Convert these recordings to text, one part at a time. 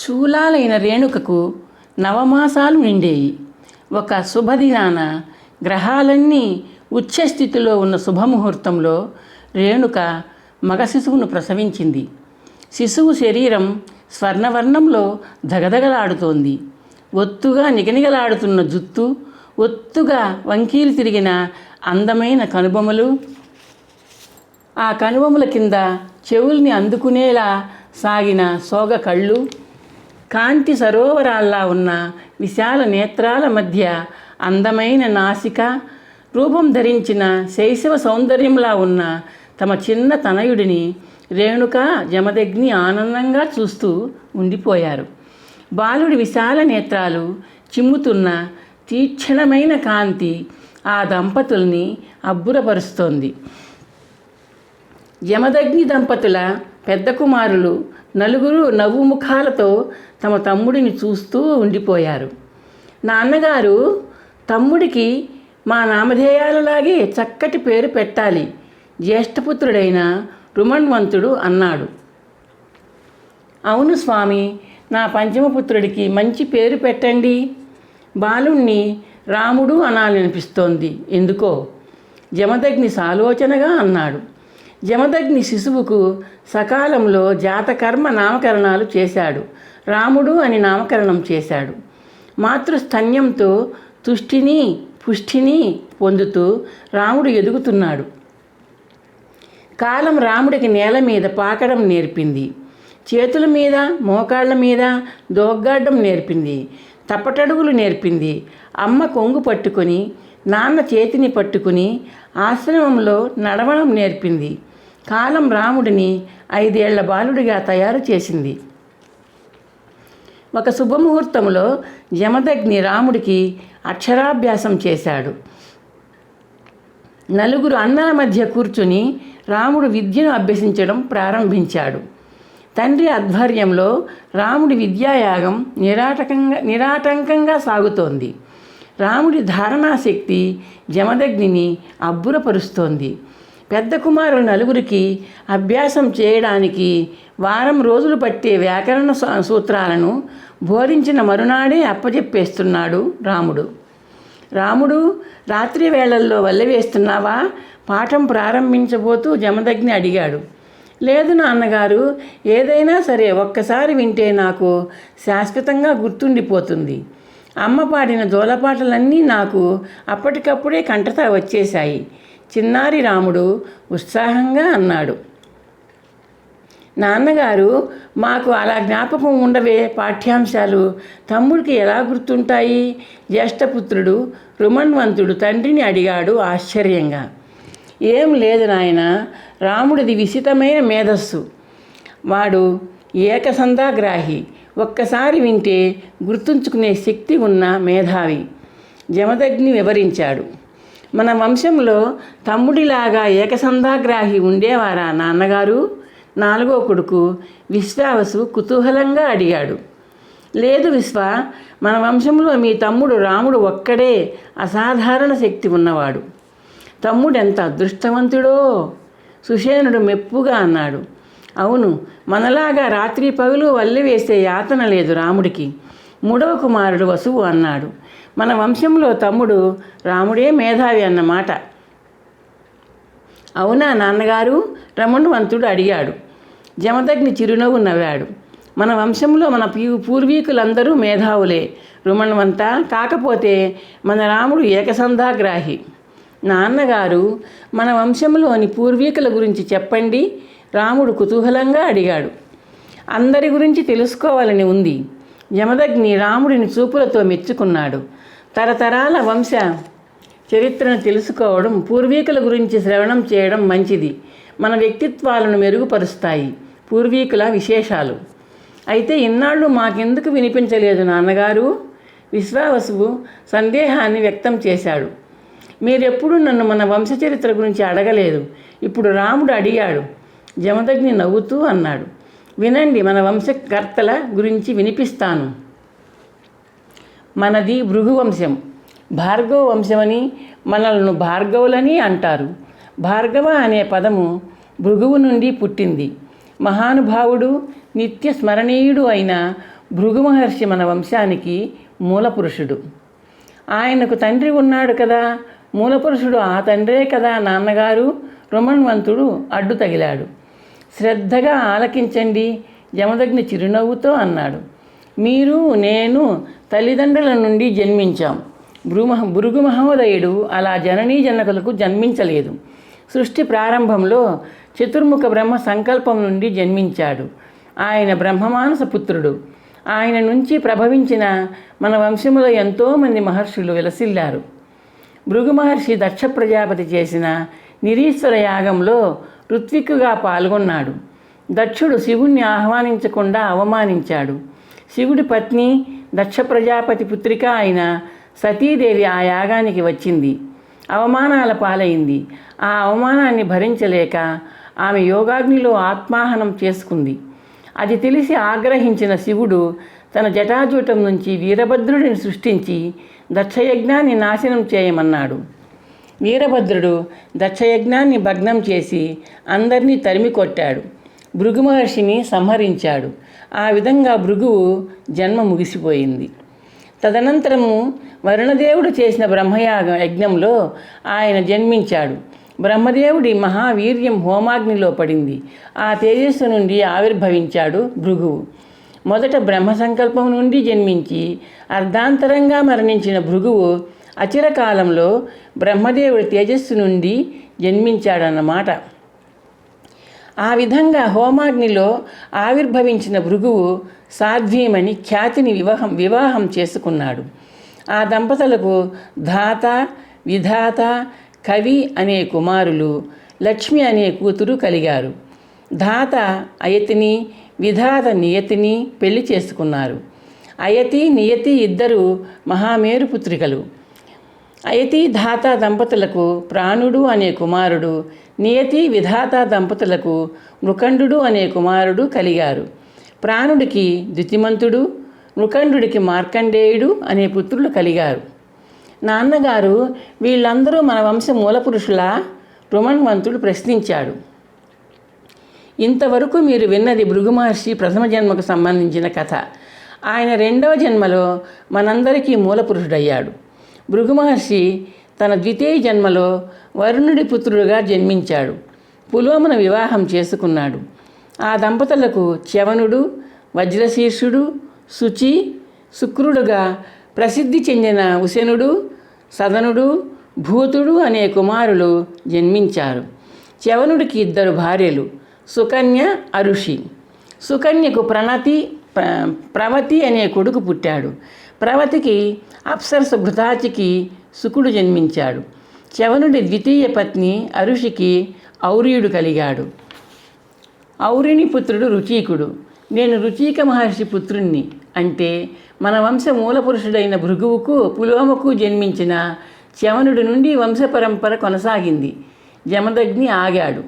చూలాలైన రేణుకకు నవమాసాలు నిండేయి. ఒక శుభదినాన గ్రహాలన్నీ ఉచ్చస్థితిలో ఉన్న శుభముహూర్తంలో రేణుక మగ శిశువును ప్రసవించింది. శిశువు శరీరం స్వర్ణవర్ణంలో ధగధగలాడుతోంది. ఒత్తుగా నిగనిగలాడుతున్న జుత్తు ఒత్తుగా వంకీలు తిరిగిన అందమైన కనుబొమలు. ఆ కనుబొమల కింద చెవుల్ని అందుకునేలా సాగిన సోగ కళ్ళు. కాంతి సరోవరాల్లా ఉన్న విశాల నేత్రాల మధ్య అందమైన నాసిక రూపం ధరించిన శైశవ సౌందర్యంలా ఉన్న తమ చిన్న తనయుడిని రేణుక జమదగ్ని ఆనందంగా చూస్తూ ఉండిపోయారు. బాలుడి విశాల నేత్రాలు చిమ్ముతున్న తీక్షణమైన కాంతి ఆ దంపతుల్ని అబ్బురపరుస్తోంది. యమదగ్ని దంపతుల పెద్ద కుమారులు నలుగురు నవ్వు ముఖాలతో తమ తమ్ముడిని చూస్తూ ఉండిపోయారు. నాన్నగారు తమ్ముడికి మా నామధేయాలలాగే చక్కటి పేరు పెట్టాలి. జ్యేష్ఠపుత్రుడైన రుమణ్వంతుడు అన్నాడు. అవును స్వామి నా పంచమపుత్రుడికి మంచి పేరు పెట్టండి. బాలుణ్ణి రాముడు అనాలనిపిస్తోంది. ఎందుకో? జమదగ్ని సాలోచనగా అన్నాడు. జమదగ్ని శిశువుకు సకాలంలో జాతకర్మ నామకరణాలు చేశాడు. రాముడు అని నామకరణం చేశాడు. మాతృస్థన్యంతో తుష్టిని పుష్టిని పొందుతూ రాముడు ఎదుగుతున్నాడు. కాలం రాముడికి నేల మీద పాకడం నేర్పింది. చేతుల మీద మోకాళ్ళ మీద దోగ్గాడడం నేర్పింది. తప్పటడుగులు నేర్పింది. అమ్మ కొంగు పట్టుకొని నాన్న చేతిని పట్టుకుని ఆశ్రమంలో నడవడం నేర్పింది. కాలం రాముడిని ఐదేళ్ళ బాలుడిగా తయారు చేసింది. ఒక శుభముహూర్తంలో జమదగ్ని రాముడికి అక్షరాభ్యాసం చేశాడు. నలుగురు అన్నల మధ్య కూర్చుని రాముడు విద్యను అభ్యసించడం ప్రారంభించాడు. తండ్రి ఆధ్వర్యంలో రాముడి విద్యాయాగం నిరాటకంగా నిరాటంకంగా సాగుతోంది. రాముడి ధారణాశక్తి జమదగ్నిని అబ్బురపరుస్తోంది. పెద్ద కుమారులు నలుగురికి అభ్యాసం చేయడానికి వారం రోజులు పట్టే వ్యాకరణ సూ- సూత్రాలను బోధించిన మరునాడే అప్పజెప్పేస్తున్నాడు రాముడు. రాముడు రాత్రి వేళల్లో వల్లవేస్తున్నావా? పాఠం ప్రారంభించబోతూ జమదగ్ని అడిగాడు. లేదు నాన్నగారు ఏదైనా సరే ఒక్కసారి వింటే నాకు శాశ్వతంగా గుర్తుండిపోతుంది. అమ్మ పాడిన జోలపాటలన్నీ నాకు అప్పటికప్పుడే కంటత వచ్చేశాయి. చిన్నారి రాముడు ఉత్సాహంగా అన్నాడు. నాన్నగారు మాకు అలా జ్ఞాపకం ఉండవే పాఠ్యాంశాలు. తమ్ముడికి ఎలా గుర్తుంటాయి? జ్యేష్ఠపుత్రుడు రుమన్వంతుడు తండ్రిని అడిగాడు ఆశ్చర్యంగా. ఏం లేదు నాయన రాముడిది విసితమైన మేధస్సు. వాడు ఏకసంధాగ్రాహి ఒక్కసారి వింటే గుర్తుంచుకునే శక్తి ఉన్న మేధావి. జమదగ్ని వివరించాడు. మన వంశంలో తమ్ముడిలాగా ఏకసంధాగ్రాహి ఉండేవారా నాన్నగారు? నాలుగో కొడుకు విశ్వావసు కుతూహలంగా అడిగాడు. లేదు విశ్వ మన వంశంలో మీ తమ్ముడు రాముడు ఒక్కడే అసాధారణ శక్తి ఉన్నవాడు. తమ్ముడెంత అదృష్టవంతుడో? సుషేనుడు మెప్పుగా అన్నాడు. అవును మనలాగా రాత్రి పగులు వల్లి వేసే యాతన లేదు రాముడికి. మూడవ కుమారుడు వసువు అన్నాడు. మన వంశంలో తమ్ముడు రాముడే మేధావి అన్నమాట. అవునా నాన్నగారు? రమణవంతుడు అడిగాడు. జమదగ్ని చిరునవ్వు నవ్వాడు. మన వంశంలో మన పీ పూర్వీకులందరూ మేధావులే. రుమణవంత కాకపోతే మన రాముడు ఏకసంధాగ్రాహి. నాన్నగారు మన వంశంలోని పూర్వీకుల గురించి చెప్పండి. రాముడు కుతూహలంగా అడిగాడు. అందరి గురించి తెలుసుకోవాలని ఉంది. యమదగ్ని రాముడిని చూపులతో మెచ్చుకున్నాడు. తరతరాల వంశ చరిత్రను తెలుసుకోవడం పూర్వీకుల గురించి శ్రవణం చేయడం మంచిది. మన వ్యక్తిత్వాలను మెరుగుపరుస్తాయి పూర్వీకుల విశేషాలు. అయితే ఇన్నాళ్ళు మాకెందుకు వినిపించలేదు నాన్నగారు? విశ్వావసువు సందేహాన్ని వ్యక్తం చేశాడు. మీరెప్పుడు నన్ను మన వంశచరిత్ర గురించి అడగలేదు. ఇప్పుడు రాముడు అడిగాడు. జమదగ్ని నవ్వుతూ అన్నాడు. వినండి మన వంశకర్తల గురించి వినిపిస్తాను. మనది భృగువంశం. భార్గవ వంశమని మనలను భార్గవులని అంటారు. భార్గవ అనే పదము భృగువు నుండి పుట్టింది. మహానుభావుడు నిత్య స్మరణీయుడు అయిన భృగు మహర్షి మన వంశానికి మూలపురుషుడు. ఆయనకు తండ్రి ఉన్నాడు కదా మూలపురుషుడు ఆ తండ్రే కదా నాన్నగారు రుమణ్వంతుడు అడ్డు తగిలాడు. శ్రద్ధగా ఆలకించండి. జమదగ్ని చిరునవ్వుతో అన్నాడు. మీరు నేను తల్లిదండ్రుల నుండి జన్మించాం. భృమహ భృగు మహోదయుడు అలా జననీ జనకులకు జన్మించలేదు. సృష్టి ప్రారంభంలో చతుర్ముఖ బ్రహ్మ సంకల్పం నుండి జన్మించాడు. ఆయన బ్రహ్మమానస పుత్రుడు. ఆయన నుంచి ప్రభవించిన మన వంశములో ఎంతోమంది మహర్షులు విలసిల్లారు. భృగు మహర్షి దక్ష ప్రజాపతి చేసిన నిరీశ్వర యాగంలో ఋత్విక్కుగా పాల్గొన్నాడు. దక్షుడు శివుణ్ణి ఆహ్వానించకుండా అవమానించాడు. శివుడి పత్ని దక్ష ప్రజాపతి పుత్రిక అయిన సతీదేవి ఆ యాగానికి వచ్చింది. అవమానాల పాలైంది. ఆ అవమానాన్ని భరించలేక ఆమె యోగాగ్నిలో ఆత్మాహనం చేసుకుంది. అది తెలిసి ఆగ్రహించిన శివుడు తన జటాజూటం నుంచి వీరభద్రుడిని సృష్టించి దక్షయజ్ఞాన్ని నాశనం చేయమన్నాడు. వీరభద్రుడు దక్షయజ్ఞాన్ని భగ్నం చేసి అందరినీ తరిమి కొట్టాడు. భృగు మహర్షిని సంహరించాడు. ఆ విధంగా భృగువు జన్మ ముగిసిపోయింది. తదనంతరము వరుణదేవుడు చేసిన బ్రహ్మయాగ యజ్ఞంలో ఆయన జన్మించాడు. బ్రహ్మదేవుడి మహావీర్యం హోమాగ్నిలో పడింది. ఆ తేజస్సు నుండి ఆవిర్భవించాడు భృగువు. మొదట బ్రహ్మ సంకల్పం నుండి జన్మించి అర్ధాంతరంగా మరణించిన భృగువు అచిరకాలంలో బ్రహ్మదేవుడి తేజస్సు నుండి జన్మించాడన్నమాట. ఆ విధంగా హోమాగ్నిలో ఆవిర్భవించిన భృగువు సాధ్వీమని ఖ్యాతిని వివాహం వివాహం చేసుకున్నాడు. ఆ దంపతులకు ధాత విధాత కవి అనే కుమారులు లక్ష్మి అనే కూతురు కలిగారు. ధాత అయతిని విధాత నియతిని పెళ్ళి చేసుకున్నారు. అయతి నియతి ఇద్దరు మహామేరు పుత్రికలు. అయతి ధాత దంపతులకు ప్రాణుడు అనే కుమారుడు నియతి విధాత దంపతులకు మృకండు అనే కుమారుడు కలిగారు. ప్రాణుడికి ద్యుతిమంతుడు మృకండుడికి మార్కండేయుడు అనే పుత్రులు కలిగారు. నాన్నగారు వీళ్ళందరూ మన వంశ మూలపురుషులా? రుమన్వంతుడు ప్రశ్నించాడు. ఇంతవరకు మీరు విన్నది భృగు మహర్షి ప్రథమ జన్మకు సంబంధించిన కథ. ఆయన రెండవ జన్మలో మనందరికీ మూలపురుషుడయ్యాడు. భృగు మహర్షి తన ద్వితీయ జన్మలో వరుణుడి పుత్రుడుగా జన్మించాడు. పులోమన వివాహం చేసుకున్నాడు. ఆ దంపతులకు చ్యవనుడు వజ్రశీర్షుడు శుచి శుక్రుడుగా ప్రసిద్ధి చెందిన ఉశనుడు సదనుడు భూతుడు అనే కుమారులు జన్మించారు. చ్యవనుడికి ఇద్దరు భార్యలు సుకన్య అరుషి. సుకన్యకు ప్రణతి ప్ర- ప్రవతి అనే కొడుకు పుట్టాడు. ప్రవతికి అప్సరస భృతాచికి శుకుడు జన్మించాడు. చవనుడి ద్వితీయ పత్ని అరుషికి ఔరీయుడు కలిగాడు. ఔరిని పుత్రుడు రుచీకుడు. నేను రుచీక మహర్షి పుత్రుణ్ణి అంటే మన వంశ మూలపురుషుడైన భృగువుకు పులోమకు జన్మించిన చవనుడి నుండి వంశపరంపర కొనసాగింది. జమదగ్ని ఆగాడు.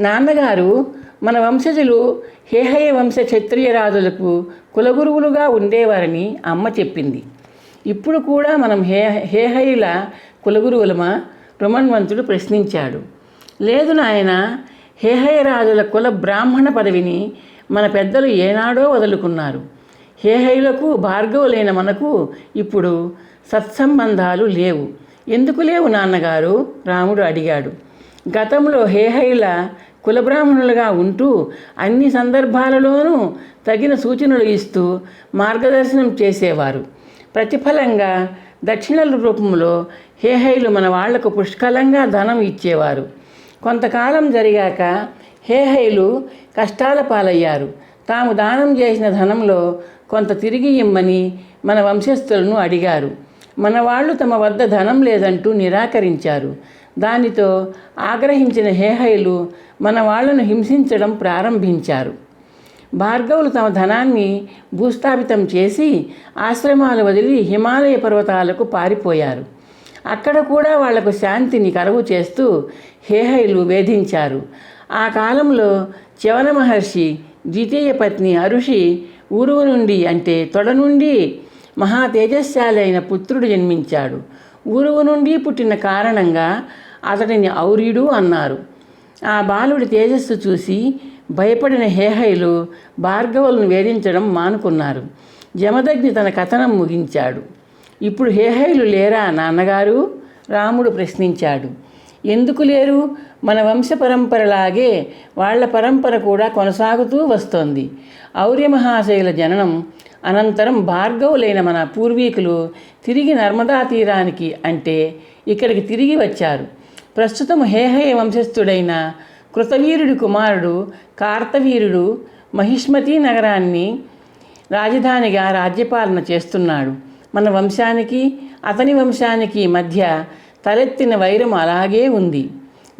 నాన్నగారు మన వంశజులు హేహయ వంశ క్షత్రియ రాజులకు కులగురువులుగా ఉండేవారని అమ్మ చెప్పింది. ఇప్పుడు కూడా మనం హే హేహయుల కులగురువులమా? రుమన్వంతుడు ప్రశ్నించాడు. లేదు నాయన హేహయ రాజుల కుల బ్రాహ్మణ పదవిని మన పెద్దలు ఏనాడో వదులుకున్నారు. హేహయులకు భార్గవులైన మనకు ఇప్పుడు సత్సంబంధాలు లేవు. ఎందుకు లేవు నాన్నగారు? రాముడు అడిగాడు. గతంలో హేహయుల కులబ్రాహ్మణులుగా ఉంటూ అన్ని సందర్భాలలోనూ తగిన సూచనలు ఇస్తూ మార్గదర్శనం చేసేవారు. ప్రతిఫలంగా దక్షిణల రూపంలో హేహైలు మన వాళ్ళకు పుష్కలంగా ధనం ఇచ్చేవారు. కొంతకాలం జరిగాక హేహైలు కష్టాల పాలయ్యారు. తాము దానం చేసిన ధనంలో కొంత తిరిగి ఇమ్మని మన వంశస్థులను అడిగారు. మన వాళ్ళు తమ వద్ద ధనం లేదంటూ నిరాకరించారు. దానితో ఆగ్రహించిన హేహైలు మన వాళ్ళను హింసించడం ప్రారంభించారు. భార్గవులు తమ ధనాన్ని భూస్థాపితం చేసి ఆశ్రమాలు వదిలి హిమాలయ పర్వతాలకు పారిపోయారు. అక్కడ కూడా వాళ్ళకు శాంతిని కరువు చేస్తూ హేహైలు వేధించారు. ఆ కాలంలో చవన మహర్షి ద్వితీయ పత్ని అరుషి ఊరువు నుండి అంటే తొడ నుండి మహా తేజస్శాలి అయిన పుత్రుడు జన్మించాడు. ఊరువు నుండి పుట్టిన కారణంగా అతడిని ఔర్యుడు అన్నారు. ఆ బాలుడి తేజస్సు చూసి భయపడిన హేహైలు భార్గవులను వేధించడం మానుకున్నారు. జమదగ్ని తన కథనం ముగించాడు. ఇప్పుడు హేహైలు లేరా నాన్నగారు? రాముడు ప్రశ్నించాడు. ఎందుకు లేరు? మన వంశ పరంపరలాగే వాళ్ళ పరంపర కూడా కొనసాగుతూ వస్తోంది. ఔర్యమహాశయుల జననం అనంతరం భార్గవులైన మన పూర్వీకులు తిరిగి నర్మదా తీరానికి అంటే ఇక్కడికి తిరిగి వచ్చారు. ప్రస్తుతం హేహయ వంశస్థుడైన కృతవీరుడి కుమారుడు కార్తవీరుడు మహిష్మతి నగరాన్ని రాజధానిగా రాజ్యపాలన చేస్తున్నాడు. మన వంశానికి అతని వంశానికి మధ్య తలెత్తిన వైరం అలాగే ఉంది.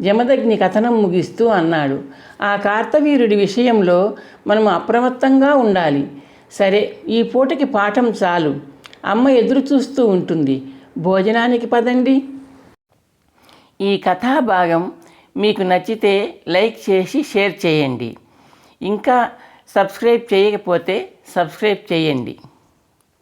జమదగ్ని కథనం ముగిస్తూ అన్నాడు. ఆ కార్తవీరుడి విషయంలో మనం అప్రమత్తంగా ఉండాలి. సరే ఈ పూటకి పాఠం చాలు. అమ్మ ఎదురు చూస్తూ ఉంటుంది. భోజనానికి పదండి. ఈ కథాభాగం మీకు నచ్చితే లైక్ చేసి షేర్ చేయండి. ఇంకా సబ్స్క్రైబ్ చేయకపోతే సబ్స్క్రైబ్ చేయండి.